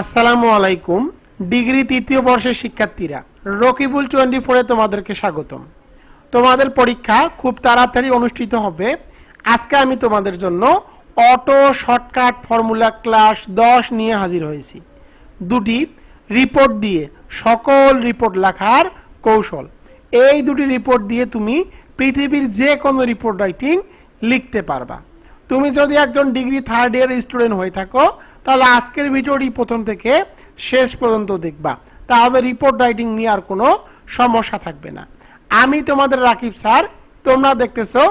আসসালামু আলাইকুম, ডিগ্রি তৃতীয় বর্ষের শিক্ষার্থীরা, রকিবুল টোয়েন্টি ফোরে তোমাদেরকে স্বাগতম। তোমাদের পরীক্ষা খুব তাড়াতাড়ি অনুষ্ঠিত হবে। আজকে আমি তোমাদের জন্য অটো শর্টকাট ফর্মুলা ক্লাস দশ নিয়ে হাজির হয়েছি। দুটি রিপোর্ট দিয়ে, সকল রিপোর্ট লেখার কৌশল। এই দুটি রিপোর্ট দিয়ে তুমি পৃথিবীর যে কোনো রিপোর্ট রাইটিং লিখতে পারবা। তুমি যদি একজন ডিগ্রি থার্ড ইয়ার স্টুডেন্ট হয়ে থাকো তাহলে আজকের ভিডিওটি প্রথম থেকে শেষ পর্যন্ত দেখবা। তাহলে রিপোর্ট রাইটিং নিয়ে আর কোনো সমস্যা থাকবে না। আমি তোমাদের রাকিব স্যার, তোমরা দেখতেছো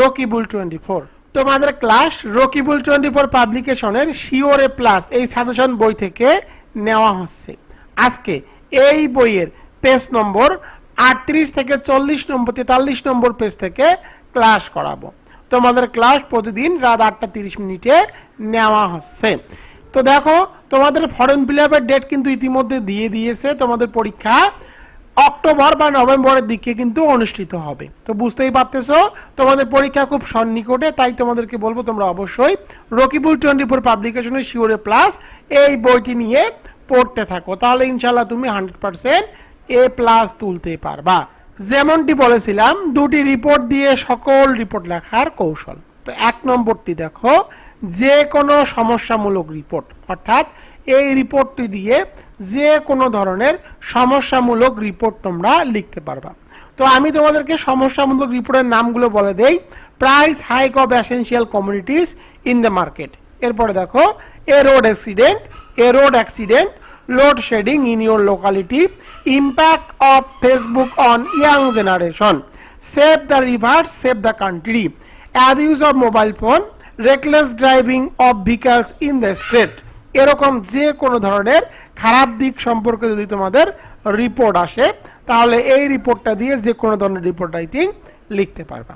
রকিবুল টোয়েন্টি ফোর তোমাদের ক্লাস রকিবুল টোয়েন্টি ফোর পাবলিকেশনের শিওরে প্লাস এই সাজেশন বই থেকে নেওয়া হচ্ছে। আজকে এই বইয়ের পেজ নম্বর আটত্রিশ থেকে চল্লিশ নম্বর, তেতাল্লিশ নম্বর পেজ থেকে ক্লাস করাবো। তোমাদের ক্লাস প্রতিদিন রাত আটটা তিরিশ মিনিটে নেওয়া হচ্ছে। তো দেখো, তোমাদের ফরেন ফিল আপের ডেট কিন্তু ইতিমধ্যে দিয়ে দিয়েছে। তোমাদের পরীক্ষা অক্টোবর বা নভেম্বরের দিকে কিন্তু অনুষ্ঠিত হবে। তো বুঝতেই পারতেছো, তোমাদের পরীক্ষা খুব সন্নিকটে, তাই তোমাদেরকে বলব তোমরা অবশ্যই রকিবুল টোয়েন্টি ফোর পাবলিকেশনের শিওরে প্লাস এই বইটি নিয়ে পড়তে থাকো। তাহলে ইনশাল্লাহ তুমি হান্ড্রেড পার্সেন্ট এ প্লাস তুলতে পারবা। যেমনটি বলেছিলাম, দুটি রিপোর্ট দিয়ে সকল রিপোর্ট লেখার কৌশল। তো এক নম্বরটি দেখো যে কোনো সমস্যামূলক রিপোর্ট অর্থাৎ এই রিপোর্টটি দিয়ে যে কোনো ধরনের সমস্যামূলক রিপোর্ট তোমরা লিখতে পারবা। তো আমি তোমাদেরকে সমস্যামূলক রিপোর্টের নামগুলো বলে দেই। Price hike of essential communities in the market এরপরে দেখো a road accident a road accident load shedding in your locality, impact of facebook on young generation, save the rivers save the country, abuse of mobile phone reckless driving of vehicles in the street. এরকম যে কোনো ধরনের খারাপ দিক সম্পর্কে যদি তোমাদের report আসে, তাহলে এই রিপোর্টটা দিয়ে যে কোনো ধরনের রিপোর্ট রাইটিং লিখতে পারবা।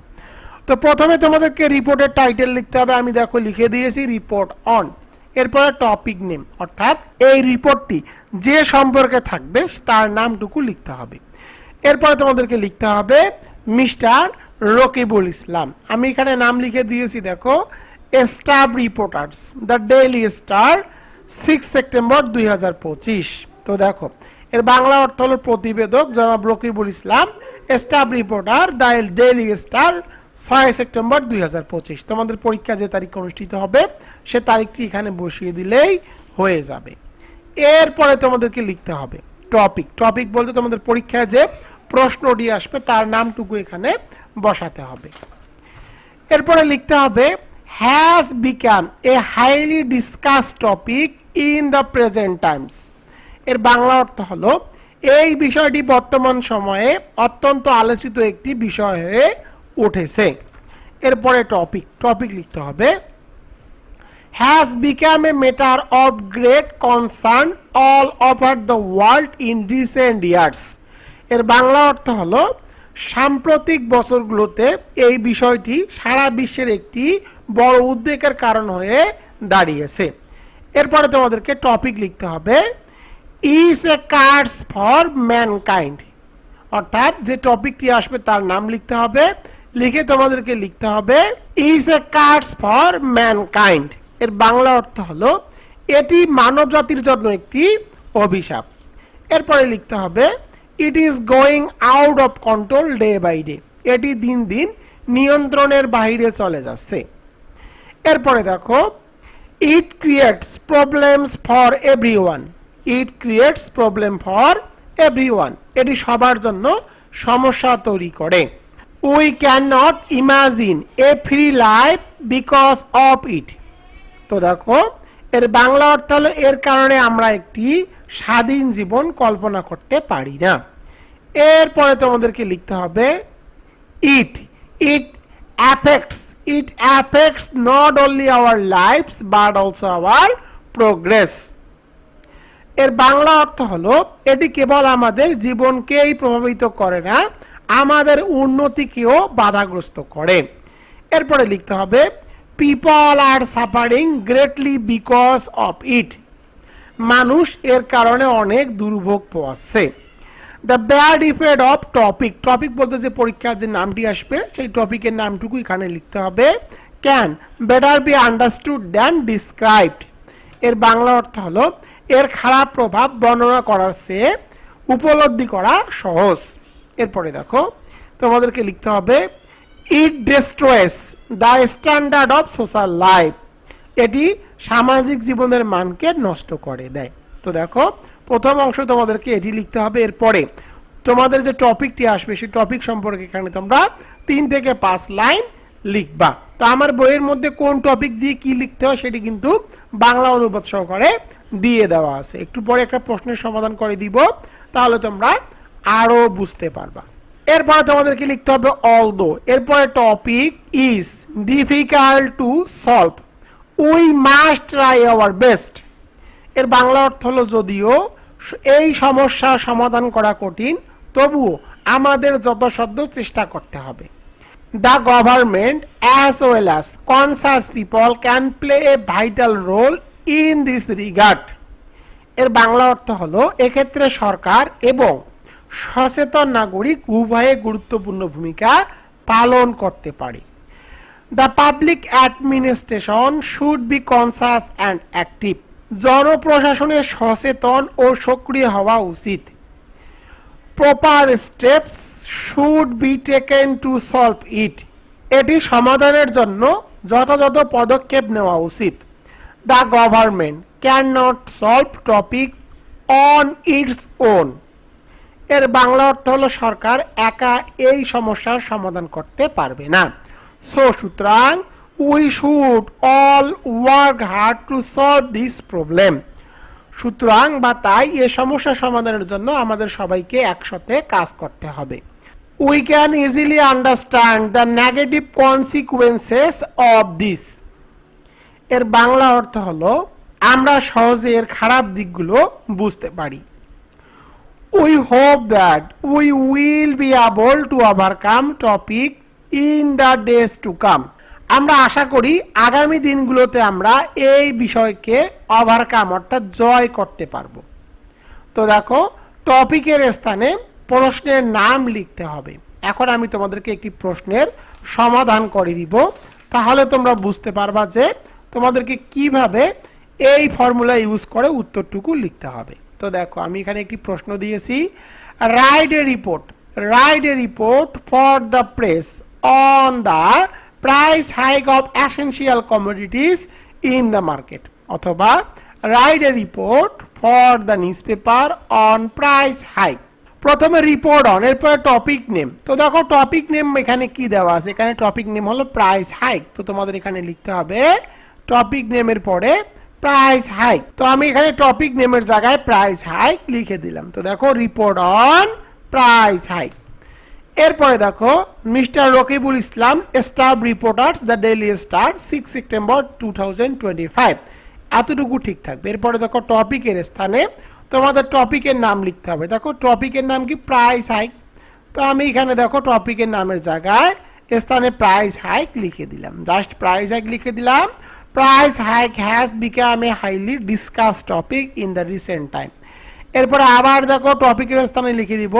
তো প্রথমে তোমাদেরকে রিপোর্টের টাইটেল লিখতে হবে। আমি দেখো লিখে দিয়েছি রিপোর্ট অন এরপরে টপিক নেম অর্থাৎ এই রিপোর্টটি যে সম্পর্কে থাকবে, তার নামটুকু লিখতে হবে। এরপরে তোমাদেরকে লিখতে হবে, মিস্টার রকিবুল ইসলাম। আমি এখানে নাম লিখে দিয়েছি, দেখো। Staff reporters the Daily Star six September দুই হাজার পঁচিশ। তো দেখো, এর বাংলা অর্থ হলো প্রতিবেদক জনাব Rakibul Islam staff reporter the Daily Star ছয় সেপ্টেম্বর দুই হাজার পঁচিশ। তোমাদের পরীক্ষা যে তারিখ অনুষ্ঠিত হবে, সে তারিখটি এখানে বসিয়ে দিলেই হয়ে যাবে। এরপরে তোমাদেরকে লিখতে হবে টপিক টপিক বলতে তোমাদের পরীক্ষায় যে প্রশ্নটি আসবে, তার নামটুকু এখানে বসাতে হবে। এরপরে লিখতে হবে has become a highly discuss topic in the present times এর বাংলা অর্থ হলো, এই বিষয়টি বর্তমান সময়ে অত্যন্ত আলোচিত একটি বিষয় হয়ে উঠেছে। এরপরে টপিক টপিক লিখতে হবে। Has become a matter of great concern all over the world in recent years এর বাংলা অর্থ হলো সাম্প্রতিক বছরগুলোতে এই বিষয়টি সারা বিশ্বের একটি বড় উদ্বেগের কারণ হয়ে দাঁড়িয়েছে। এরপরে তোমাদেরকে টপিক লিখতে হবে। Is a curse for mankind অর্থাৎ যে টপিকটি আসবে তার নাম লিখতে হবে। লিখে তোমাদেরকে লিখতে হবে is a curse for mankind এর বাংলা অর্থ হলো, এটি মানব জাতির জন্য একটি অভিশাপ। এরপরে লিখতে হবে it is going out of control day by day এটি দিন দিন নিয়ন্ত্রণের বাইরে চলে যাচ্ছে। এরপরে দেখো it creates problems for everyone it creates problem for everyone এটি সবার জন্য সমস্যা তৈরি করে। We cannot imagine a free life because of it তো দেখো, এর বাংলা অর্থ হলো, এর কারণে আমরা একটি স্বাধীন জীবন কল্পনা করতে পারি না। এরপরে তোমাদেরকে লিখতে হবে it it affects it affects not only our lives but also our progress এর বাংলা অর্থ হলো, এটি কেবল আমাদের জীবনকেই প্রভাবিত করে না, আমাদের উন্নতিকেও বাধাগ্রস্ত করে। এরপরে লিখতে হবে people are suffering greatly because of it মানুষ এর কারণে অনেক দুর্ভোগ পোয়াচ্ছে। The bad effect of topic topic বলতে যে পরীক্ষার যে নামটি আসবে, সেই টপিকের নামটুকু এখানে লিখতে হবে। Can better be understood than described এর বাংলা অর্থ হলো, এর খারাপ প্রভাব বর্ণনা করার চেয়ে উপলব্ধি করা সহজ। এরপরে দেখো, তোমাদেরকে লিখতে হবে it destroys the standard of social life এটি সামাজিক জীবনের মানকে নষ্ট করে, দেয়। তো দেখো, প্রথম অংশ তোমাদেরকে এটি লিখতে হবে এরপরে। তোমাদের যে টপিকটি আসবে, সেই টপিক সম্পর্কে এখানে তোমরা তিন থেকে পাঁচ লাইন লিখবা। তো আমার বইয়ের মধ্যে কোন টপিক দিয়ে কি লিখতে হয়, সেটি কিন্তু বাংলা অনুবাদ সহকারে দিয়ে দেওয়া আছে। একটু পরে একটা প্রশ্নের সমাধান করে দিব, তাহলে তোমরা আরও বুঝতে পারবা। এরপরে তোমাদেরকে লিখতে হবে অল দো এরপরে topic is difficult to solve we must try our best এর বাংলা অর্থ হলো যদিও এই সমস্যার সমাধান করা কঠিন, তবুও আমাদের যথাসাধ্য চেষ্টা করতে হবে। The government as well as conscious people can play a vital role in this regard এর বাংলা অর্থ হলো এক্ষেত্রে সরকার এবং সচেতন নাগরিক উভয়ে গুরুত্বপূর্ণ ভূমিকা পালন করতে পারে। The public administration should be conscious and active জনপ্রশাসনের সচেতন ও সক্রিয় হওয়া উচিত proper steps should be taken to solve it এটি সমাধানের জন্য যথাযথ পদক্ষেপ নেওয়া উচিত the government cannot solve topic on its own এর বাংলা অর্থ হলো সরকার একা এই সমস্যার সমাধান করতে পারবে না সো সুতরাং we should all work hard to solve this problem সুতরাং, বা তাই এ সমস্যা সমাধানের জন্য আমাদের সবাইকে একসাথে কাজ করতে হবে। We can easily understand the negative consequences of this এর বাংলা অর্থ হলো, আমরা সহজে এর খারাপ দিকগুলো বুঝতে পারি। We hope that we will be able to overcome topic in the days to come আমরা আশা করি আগামী দিনগুলোতে আমরা এই বিষয়কে ওভারকাম অর্থাৎ জয় করতে পারব। তো দেখো টপিকের স্থানে প্রশ্নের নাম লিখতে হবে। এখন আমি তোমাদেরকে একটি প্রশ্নের সমাধান করে দিব। তাহলে তোমরা বুঝতে পারবা যে তোমাদেরকে কীভাবে এই ফর্মুলা ইউজ করে উত্তরটুকু লিখতে হবে। তো দেখো, আমি এখানে একটি প্রশ্ন দিয়েছি। Write a report write a report for the press on the price hike of essential commodities in the market অথবা write a report for the newspaper on price hike প্রথমে রিপোর্ট অন এরপরে টপিক নেম তো দেখো topic name এখানে কি দেওয়া আছে? এখানে টপিক নেম হলো প্রাইস হাইক তো তোমাদের এখানে লিখতে হবে টপিক নেমের পরে প্রাইস হাইক তো আমি এখানে টপিক নেমের জায়গায় প্রাইস হাইক লিখে দিলাম। তো দেখো রিপোর্ট অন প্রাইস হাইক এরপরে দেখো, Mister Rakibul Islam, staff reporters, the Daily Star six September two thousand twenty five এতটুকু ঠিক থাকবে। এরপরে দেখো, টপিকের স্থানে তোমাদের টপিকের নাম লিখতে হবে। দেখো, টপিকের নাম কি? প্রাইস হাইক তো আমি এখানে দেখো, টপিকের নামের জায়গায় স্থানে প্রাইস হাইক লিখে দিলাম। জাস্ট প্রাইস হাইক লিখে দিলাম। Price hike has become a highly discuss topic in the recent time এরপরে আবার দেখো, টপিকের স্থানে লিখে দিব।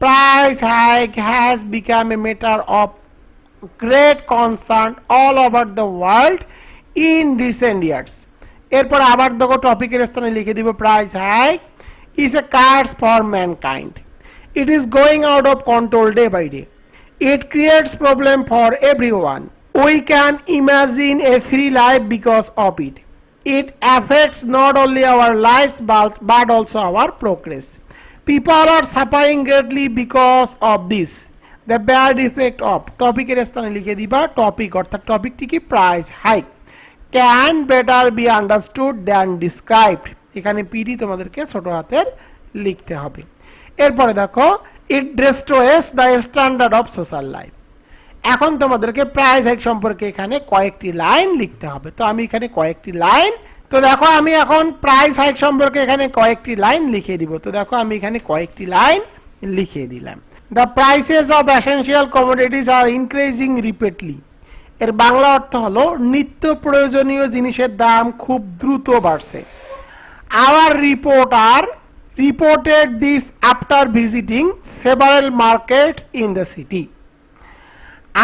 Price hike has become a matter of great concern all over the world in recent years এরপর আবার দেখো টপিকের স্থানে লিখে দিব price hike is a curse for mankind it is going out of control day by day it creates problem for everyone. We can imagine a free life because of it. It affects not only our lives but, but also our progress. People are suffering greatly because of this. The bad effect of টপিকের স্থানে লিখে দিবা topic অর্থাৎ টপিকটি কি price hike can better be understood than described এখানে পিডি তোমাদেরকে ছোট হাতের লিখতে হবে। এরপরে দেখো it destroys the standard of social life এখন তোমাদেরকে প্রাইস হাইক সম্পর্কে এখানে কয়েকটি লাইন লিখতে হবে। তো আমি এখানে কয়েকটি লাইন তো দেখো, আমি এখন প্রাইস হাইক সম্পর্কে এখানে কয়েকটি লাইন লিখে দিব। তো দেখো, আমি এখানে কয়েকটি লাইন লিখে দিলাম। The prices of essential commodities are increasing repeatedly এর বাংলা অর্থ হলো, নিত্য প্রয়োজনীয় জিনিসের দাম খুব দ্রুত বাড়ছে। Our reporter reported this after visiting several markets in the city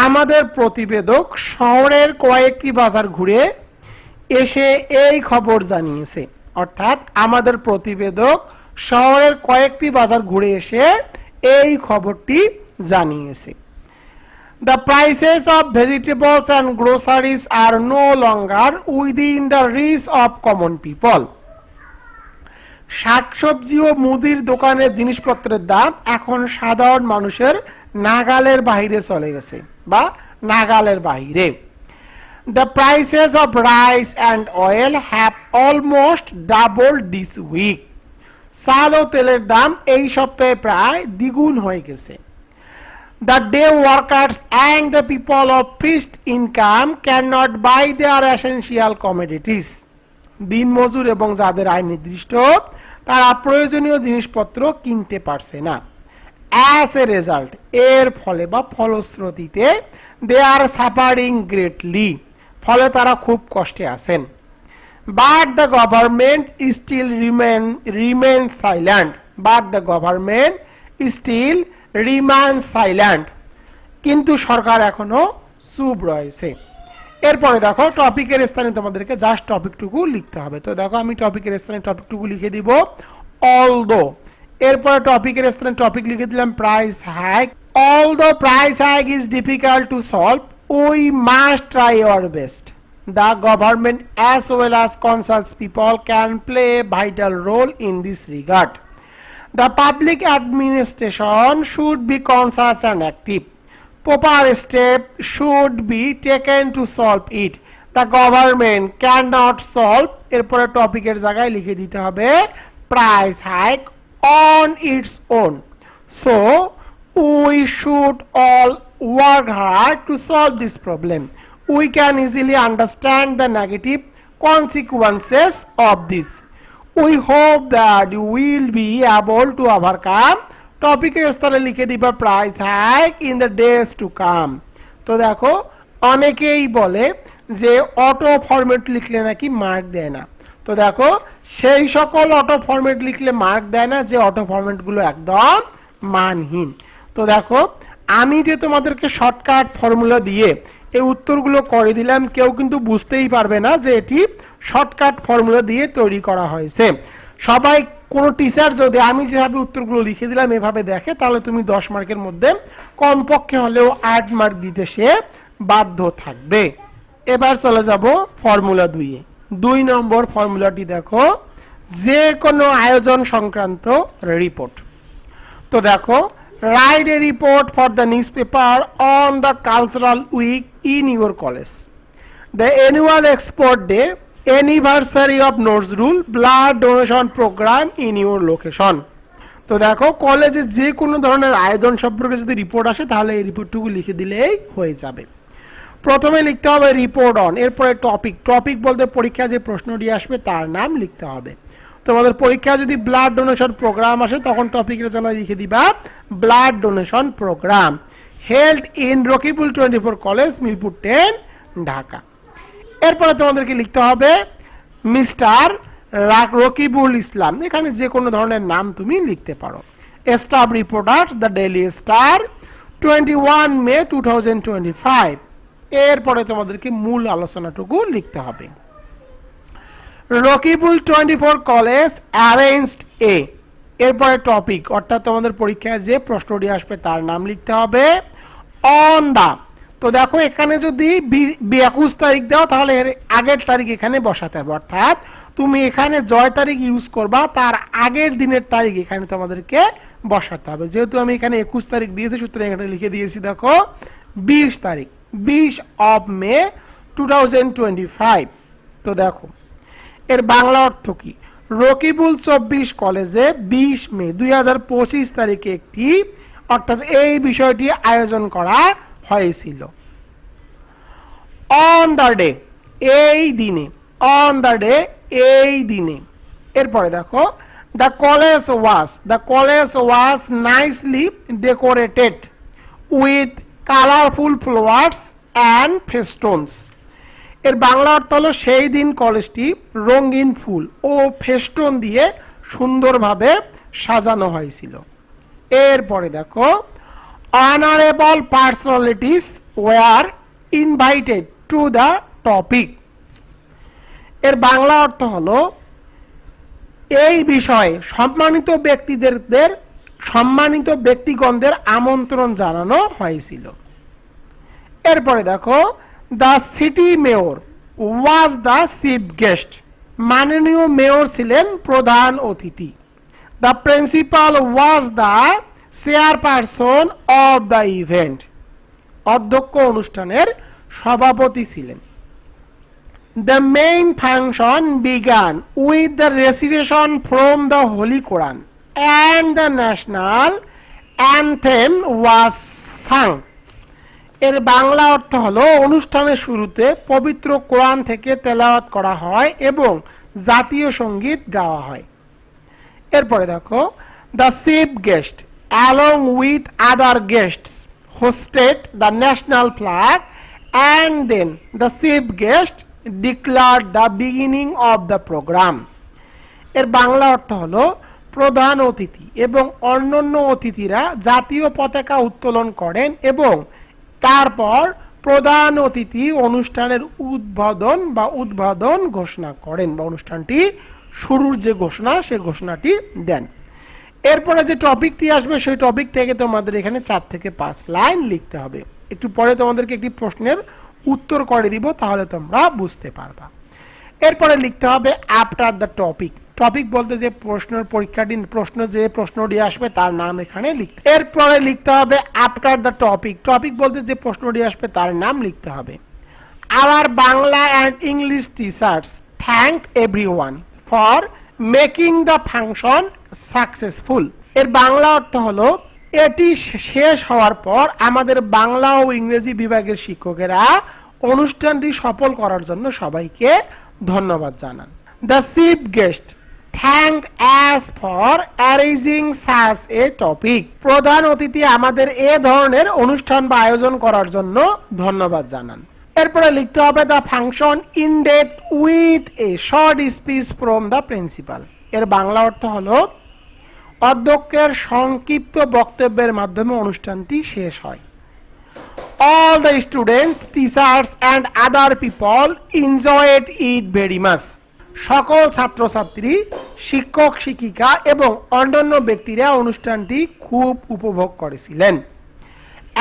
আমাদের প্রতিবেদক শহরের কয়েকটি বাজার ঘুরে এসে এই খবর জানিয়েছে। অর্থাৎ আমাদের প্রতিবেদক শহরের কয়েকটি বাজার ঘুরে এসে এই খবরটি জানিয়েছে। The prices of vegetables and groceries are no longer within the reach of common people. শাকসবজি ও মুদির দোকানের জিনিসপত্রের দাম এখন সাধারণ মানুষের নাগালের বাইরে চলে গেছে বা নাগালের বাইরে। The prices of rice and oil have almost double this week চাল ও তেলের দাম এই সপ্তাহে প্রায় দ্বিগুণ হয়ে গেছে। The The day workers and the people of fixed income cannot buy their essential commodities. দিনমজুর এবং যাদের আয় নির্দিষ্ট, তারা প্রয়োজনীয় জিনিসপত্র কিনতে পারছে না। অ্যাজ এ রেজাল্ট এর ফলে বা ফলশ্রুতিতে দে আর সাফারিং গ্রেটলি ফলে তারা খুব কষ্টে আছেন। But the government still remain remain silent but দ্য government still remains সাইল্যান্ড কিন্তু সরকার এখনও চুপ রয়েছে। এরপরে দেখো টপিকের স্থানে তোমাদেরকে জাস্ট টপিকটুকু লিখতে হবে। তো দেখো, আমি টপিকের স্থানে টপিকটুকু লিখে দিব। অল দো এরপরে টপিকের স্থানে টপিক লিখে দিলাম price hike although price hike is difficult to solve we must try our best the government as well as consults people can play vital role in this regard. The public administration should be conscious and active. Proper steps should be taken to solve it. The government cannot solve এরপরে টপিকের জায়গায় লিখে দিতে হবে price hike on its own so we should all work hard to solve this problem. We can easily understand the negative consequences of this. We hope that you will be able to overcome টপিকের স্তরে লিখে দিবা price hike in the days to come তো দেখো অনেকেই বলে যে auto format লিখলে নাকি মার্ক দেয় না তো দেখো সেই সকল অটো ফরম্যাট লিখলে মার্ক দেয় না যে অটো ফরম্যাটগুলো একদম মানহীন তো দেখো আমি যে তোমাদেরকে শর্টকাট ফর্মুলা দিয়ে এই উত্তরগুলো করে দিলাম, কেউ কিন্তু বুঝতেই পারবে না যে এটি শর্টকাট ফর্মুলা দিয়ে তৈরি করা হয়েছে। সবাই, কোনো টিচার যদি আমি যেভাবে উত্তরগুলো লিখে দিলাম এভাবে দেখে, তাহলে তুমি দশ মার্কের মধ্যে কমপক্ষে হলেও আট মার্ক দিতে সে বাধ্য থাকবে। এবার চলে যাব ফর্মুলা দুইয়ে দুই নম্বর ফর্মুলাটি দেখো, যে কোনো আয়োজন সংক্রান্ত রিপোর্ট তো দেখো write a report for the newspaper on the cultural week in your college the annual export day anniversary of Nazrul blood donation program in your location তো দেখো কলেজে যে কোনো ধরনের আয়োজন সম্পর্কে যদি রিপোর্ট আসে, তাহলে এই রিপোর্টটুকু লিখে দিলেই হয়ে যাবে। প্রথমে লিখতে হবে রিপোর্ট অন এরপরে টপিক টপিক বলতে পরীক্ষায় যে প্রশ্নটি আসবে, তার নাম লিখতে হবে। তোমাদের পরীক্ষা যদি ব্লাড ডোনেশন প্রোগ্রাম আসে, তখন টপিকের জন্য লিখে দিবা blood donation program held in Rakibul twenty four college Mirpur ten Dhaka এরপরে তোমাদেরকে লিখতে হবে মিস্টার রকিবুল ইসলাম এখানে যে কোনো ধরনের নাম তুমি লিখতে পারো। Staff reporters the Daily Star twenty one May two thousand twenty five এরপরে তোমাদেরকে মূল আলোচনাটুকু লিখতে হবে। Rakibul twenty four college arranged a. এরপরে টপিক, অর্থাৎ তোমাদের পরীক্ষায় যে প্রশ্নটি আসবে তার নাম লিখতে হবে অন দা। তো দেখো, এখানে যদি একুশ তারিখ দাও, তাহলে এর আগের তারিখ এখানে বসাতে হবে। অর্থাৎ তুমি এখানে জয় তারিখ ইউজ করবা, তার আগের দিনের তারিখ এখানে তোমাদেরকে বসাতে হবে। যেহেতু আমি এখানে একুশ তারিখ দিয়েছি, সুতরাং এখানে লিখে দিয়েছি, দেখো, বিশ তারিখ, বিশ of May two thousand twenty five তো দেখো এর বাংলা অর্থ কি? রকিবুল চব্বিশ কলেজে বিশ মে দু হাজার পঁচিশ তারিখে একটি, অর্থাৎ এই বিষয়টি আয়োজন করা হয়েছিল। অন দ্য ডে এই দিনে অন দ্য ডে এই দিনে। এরপরে দেখো the college was the college was nicely decorated with colourful flowers and festoons এর বাংলা অর্থ হলো সেই দিন কলেজটি রঙিন ফুল ও ফেস্টন দিয়ে সুন্দরভাবে সাজানো হয়েছিল। এরপরে দেখো honourable personalities were invited to the topic এর বাংলা অর্থ হলো, এই বিষয়ে সম্মানিত ব্যক্তিদের, সম্মানিত ব্যক্তিগণদের আমন্ত্রণ জানানো হয়েছিল। এরপরে দেখো the city mayor, was the chief guest. মাননীয় মেয়র ছিলেন প্রধান অতিথি। The principal was the chairperson of the event. অধ্যক্ষ অনুষ্ঠানের সভাপতি ছিলেন। The main function began with the recitation from the holy Quran and the national anthem was sung. এর বাংলা অর্থ হলো অনুষ্ঠানের শুরুতে পবিত্র কোরআন থেকে তেলাওয়াত করা হয় এবং জাতীয় সংগীত গাওয়া হয়। এরপরে দেখো the chief guest along with other guests hoisted the national flag and then the chief guest declare the beginning of the program এর বাংলা অর্থ হলো প্রধান অতিথি এবং অন্যান্য অতিথিরা জাতীয় পতাকা উত্তোলন করেন এবং তারপর প্রধান অতিথি অনুষ্ঠানের উদ্বোধন বা উদ্বোধন ঘোষণা করেন বা অনুষ্ঠানটি শুরুর যে ঘোষণা, সে ঘোষণাটি দেন। এরপরে যে টপিকটি আসবে, সেই টপিক থেকে তোমাদের এখানে চার থেকে পাঁচ লাইন লিখতে হবে। একটু পরে তোমাদেরকে একটি প্রশ্নের উত্তর করে দিব, তাহলে তোমরা বুঝতে পারবা। এরপরে লিখতে হবে আফটার দ্য টপিক টপিক বলতে যে প্রশ্নের পরীক্ষাটি প্রশ্ন যে প্রশ্নটি আসবে তার নাম এখানে লিখতে এরপরে লিখতে হবে আফটার দ্য টপিক টপিক বলতে যে প্রশ্নটি আসবে তার নাম লিখতে হবে। Our Bangla and English teachers thank everyone for making the function successful এর বাংলা অর্থ হলো, এটি শেষ হওয়ার পর আমাদের বাংলা ও ইংরেজি বিভাগের শিক্ষকেরা অনুষ্ঠানটি সফল করার জন্য সবাইকে ধন্যবাদ জানান। The chief guest thank us for arranging such a topic প্রধান অতিথি আমাদের এ ধরনের অনুষ্ঠান বা আয়োজন করার জন্য ধন্যবাদ জানান। এরপরে লিখতে হবে the function ended with a short speech from the principal এর বাংলা অর্থ হলো, অধ্যক্ষের সংক্ষিপ্ত বক্তব্যের মাধ্যমে অনুষ্ঠানটি শেষ হয়। All the students teachers and other people enjoyed it very much সকল ছাত্রছাত্রী, শিক্ষক, শিক্ষিকা এবং অন্যান্য ব্যক্তিরা অনুষ্ঠানটি খুব উপভোগ করেছিলেন।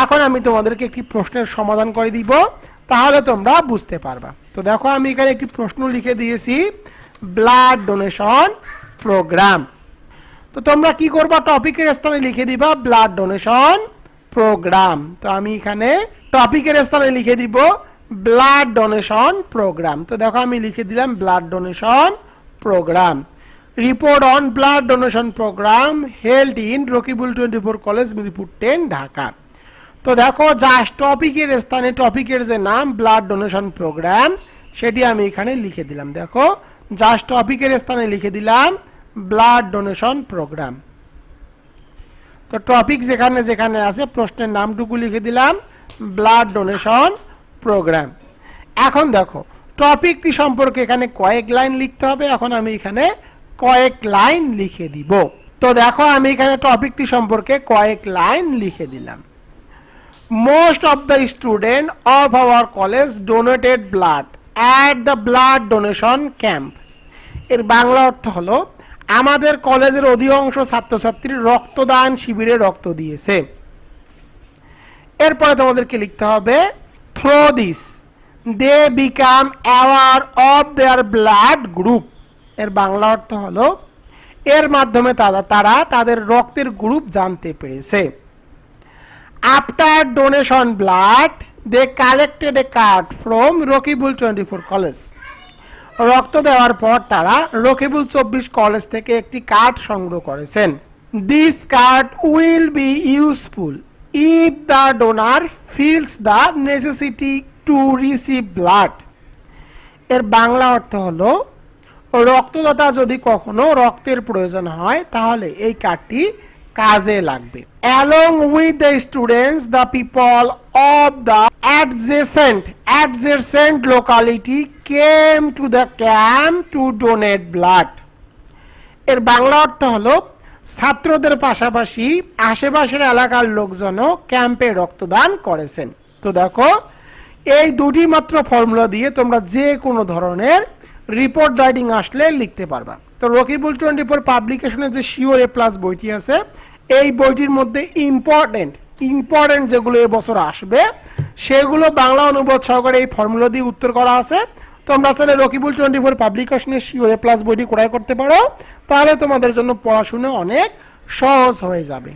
এখন আমি তোমাদেরকে একটি প্রশ্নের সমাধান করে দিব, তাহলে তোমরা বুঝতে পারবা। তো দেখো, আমি এখানে একটি প্রশ্ন লিখে দিয়েছি ব্লাড ডোনেশন প্রোগ্রাম তো তোমরা কি করবা? টপিকের স্থানে লিখে দিবা ব্লাড ডোনেশন প্রোগ্রাম তো আমি এখানে টপিকের স্থানে লিখে দিব ব্লাড ডোনেশন প্রোগ্রাম তো দেখো আমি লিখে দিলাম blood donation program report on blood donation program held in Rakibul twenty four college Mirpur ten Dhaka. তো দেখো জাস্ট টপিকের স্থানে টপিকের যে নাম ব্লাড ডোনেশন প্রোগ্রাম সেটি আমি এখানে লিখে দিলাম। দেখো জাস্ট টপিকের স্থানে লিখে দিলাম ব্লাড ডোনেশন প্রোগ্রাম তো টপিক যেখানে যেখানে আছে, প্রশ্নের নামটুকু লিখে দিলাম ব্লাড ডোনেশন প্রোগ্রাম এখন দেখো টপিকটি সম্পর্কে এখানে কয়েক লাইন লিখতে হবে, এখন আমি এখানে কয়েক লাইন লিখে দিব। তো দেখো, আমি এখানে টপিকটি সম্পর্কে কয়েক লাইন লিখে দিলাম। Most of the student of our college donated blood at the blood donation camp এর বাংলা অর্থ হলো, আমাদের কলেজের অধিকাংশ ছাত্রছাত্রী রক্তদান শিবিরে রক্ত দিয়েছে। এরপরে তোমাদেরকে লিখতে হবে through this they became aware of their blood group এর বাংলা অর্থ হলো, এর মাধ্যমে তারা তারা তাদের রক্তের গ্রুপ জানতে পেরেছে। After donation blood they collected a card from Rakibul twenty four college রক্ত দেওয়ার পর তারা রকিবুল চব্বিশ কলেজ থেকে একটি কার্ড সংগ্রহ করেছেন। This card will be useful if the donor feels the necessity to receive blood এর বাংলা অর্থ হলো, রক্তদাতা যদি কখনো রক্তের প্রয়োজন হয়, তাহলে এই কার্ডটি কাজে লাগবে। Along with the students the people of the adjacent adjacent locality came to the camp to donate blood এর বাংলা অর্থ হলো ছাত্রদের পাশাপাশি আশেপাশের এলাকার লোকজনও ক্যাম্পে রক্তদান করেছেন। তো দেখো, এই দুটি মাত্র ফর্মুলা দিয়ে তোমরা যে কোনো ধরনের রিপোর্ট রাইটিং আসলে লিখতে পারবা। তো রকিবুল টোয়েন্টি ফোর পাবলিকেশনের যে শিওর এ প্লাস বইটি আছে, এই বইটির মধ্যে ইম্পর্টেন্ট ইম্পর্টেন্ট যেগুলো এবছর আসবে, সেগুলো বাংলা অনুবাদ সহকারে এই ফর্মুলা দিয়ে উত্তর করা আছে। তোমরা চাইলে রকিবুল টোয়েন্টি ফোর পাবলিকেশনের শিওর প্লাস বইটি ক্রয় করতে পারো, তাহলে তোমাদের জন্য পড়াশোনা অনেক সহজ হয়ে যাবে।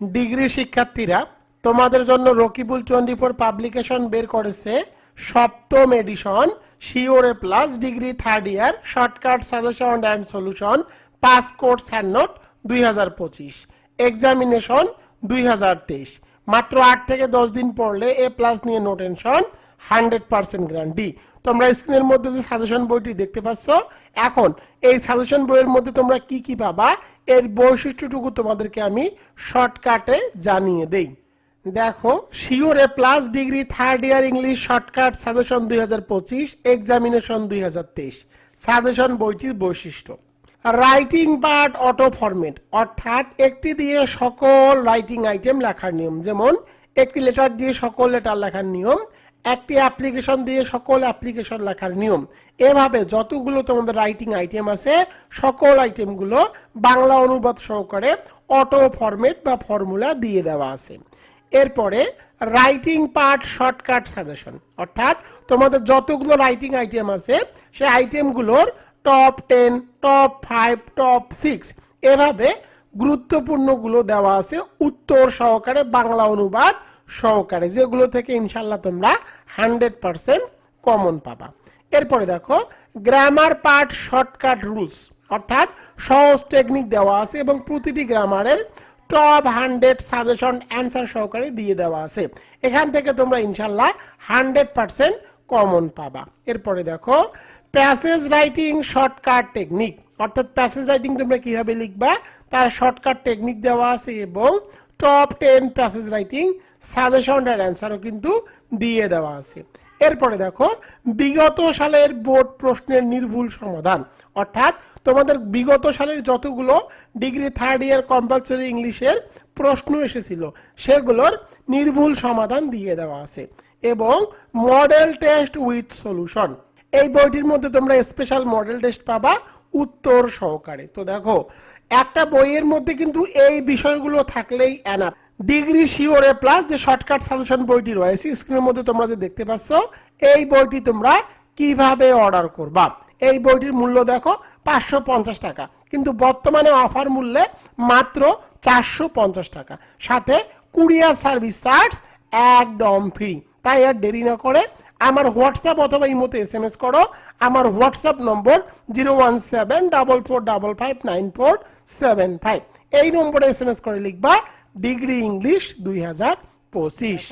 ডিগ্রি শিক্ষার্থীরা, তোমাদের জন্য রকিবুল টোয়েন্টি ফোর পাবলিকেশন বের করেছে সপ্তম edition sure A plus degree third year shortcut suggestion and solution pass course hand note দুই হাজার পঁচিশ এক্সামিনেশন দুই হাজার তেইশ। মাত্র আট থেকে দশ দিন পড়লে এ প্লাস নিয়ে নোটেনশন হান্ড্রেড পার্সেন্ট গ্যারান্টি তোমরা স্ক্রিনের মধ্যে যে সাজেশন বইটি দেখতে পাচ্ছ, এখন এই সাজেশন বইয়ের মধ্যে তোমরা কি কি পাবা, এর বৈশিষ্ট্যটুকু তোমাদেরকে আমি শর্টকাটে জানিয়ে দেই। দেখো sure A plus degree third year English shortcut suggestion দুই হাজার পঁচিশ এক্সামিনেশন দুই হাজার তেইশ সাজেশন বইটির বৈশিষ্ট্য। রাইটিং পার্ট অটো ফরম্যাট অর্থাৎ একটি দিয়ে সকল রাইটিং আইটেম লেখার নিয়ম, যেমন একটি লেটার দিয়ে সকল লেটার লেখার নিয়ম একটি অ্যাপ্লিকেশন দিয়ে সকল অ্যাপ্লিকেশন লেখার নিয়ম। এভাবে যতগুলো তোমাদের রাইটিং আইটেম আছে, সকল আইটেমগুলো বাংলা অনুবাদ সহকারে অটো ফরম্যাট বা ফর্মুলা দিয়ে দেওয়া আছে। এরপরে রাইটিং পার্ট শর্টকাট সাজেশন অর্থাৎ তোমাদের যতগুলো রাইটিং আইটেম আছে, সেই আইটেমগুলোর top ten top five top six এভাবে গুরুত্বপূর্ণগুলো দেওয়া আছে উত্তর সহকারে বাংলা অনুবাদ সহকারে, যেগুলো থেকে ইনশাল্লাহ তোমরা হান্ড্রেড পারসেন্ট কমন পাবা। এরপরে দেখো গ্রামার পার্ট শর্টকাট রুলস অর্থাৎ সহজ টেকনিক দেওয়া আছে এবং প্রতিটি গ্রামারের টপ হান্ড্রেড সাজেশন অ্যান্সার সহকারে দিয়ে দেওয়া আছে। এখান থেকে তোমরা ইনশাল্লাহ হান্ড্রেড পার্সেন্ট কমন পাবা। এরপরে দেখো প্যাসেজ রাইটিং শর্টকাট টেকনিক অর্থাৎ প্যাসেজ রাইটিং তোমরা কীভাবে লিখবা? তার শর্টকাট টেকনিক দেওয়া আছে এবং top ten passage writing suggestion আর অ্যান্সারও কিন্তু দিয়ে দেওয়া আছে। এরপরে দেখো, বিগত সালের বোর্ড প্রশ্নের নির্ভুল সমাধান। অর্থাৎ তোমাদের বিগত সালের যতগুলো ডিগ্রি থার্ড ইয়ার কম্পালসরি ইংলিশের প্রশ্ন এসেছিল, সেগুলোর নির্ভুল সমাধান দিয়ে দেওয়া আছে এবং মডেল টেস্ট উইথ সলিউশন এই বইটির মধ্যে তোমরা স্পেশাল মডেল টেস্ট পাবা উত্তর সহকারে। তো দেখো, একটা বইয়ের মধ্যে কিন্তু এই বিষয়গুলো থাকলেই enough degree sure A plus যে শর্টকাট সাজেশন বইটি রয়েছে স্ক্রিনের মধ্যে তোমরা যে দেখতে পাচ্ছ, এই বইটি তোমরা কীভাবে অর্ডার করবা? এই বইটির মূল্য দেখো, পাঁচশো পঞ্চাশ টাকা। কিন্তু বর্তমানে অফার মূল্যে মাত্র চারশো পঞ্চাশ টাকা। সাথে কুরিয়ার সার্ভিস চার্জ একদম ফ্রি তাই আর দেরি না করে আমার হোয়াটসঅ্যাপ অথবা ইমোতে এস এম এস করো। আমার WhatsApp number zero one seven double four double five nine four seven five. এই নম্বরে এস এম এস করে লিখবা ডিগ্রি ইংলিশ দুই হাজার পঁচিশ।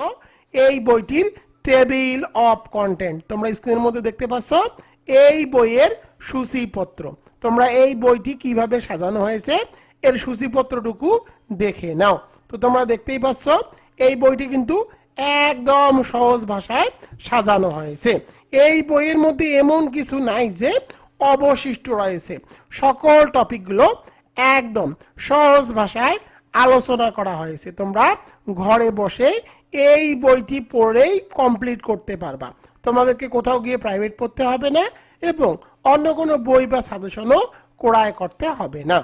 এই বইটির টেবিল অফ কন্টেন্ট, তোমরা স্ক্রিনের মধ্যে দেখতে পাচ্ছ, এই বইয়ের সূচিপত্র। তোমরা এই বইটি কীভাবে সাজানো হয়েছে, এর সূচিপত্রটুকু দেখে নাও। তো তোমরা দেখতেই পাচ্ছ, এই বইটি কিন্তু একদম সহজ ভাষায় সাজানো হয়েছে। এই বইয়ের মধ্যে এমন কিছু নাই যে অবশিষ্ট রয়েছে। সকল টপিকগুলো একদম সহজ ভাষায় আলোচনা করা হয়েছে। তোমরা ঘরে বসে এই বইটি পড়েই কমপ্লিট করতে পারবা। তোমাদেরকে কোথাও গিয়ে প্রাইভেট পড়তে হবে না এবং অন্য কোনো বই বা সাজেশনও ক্রয় করতে হবে না।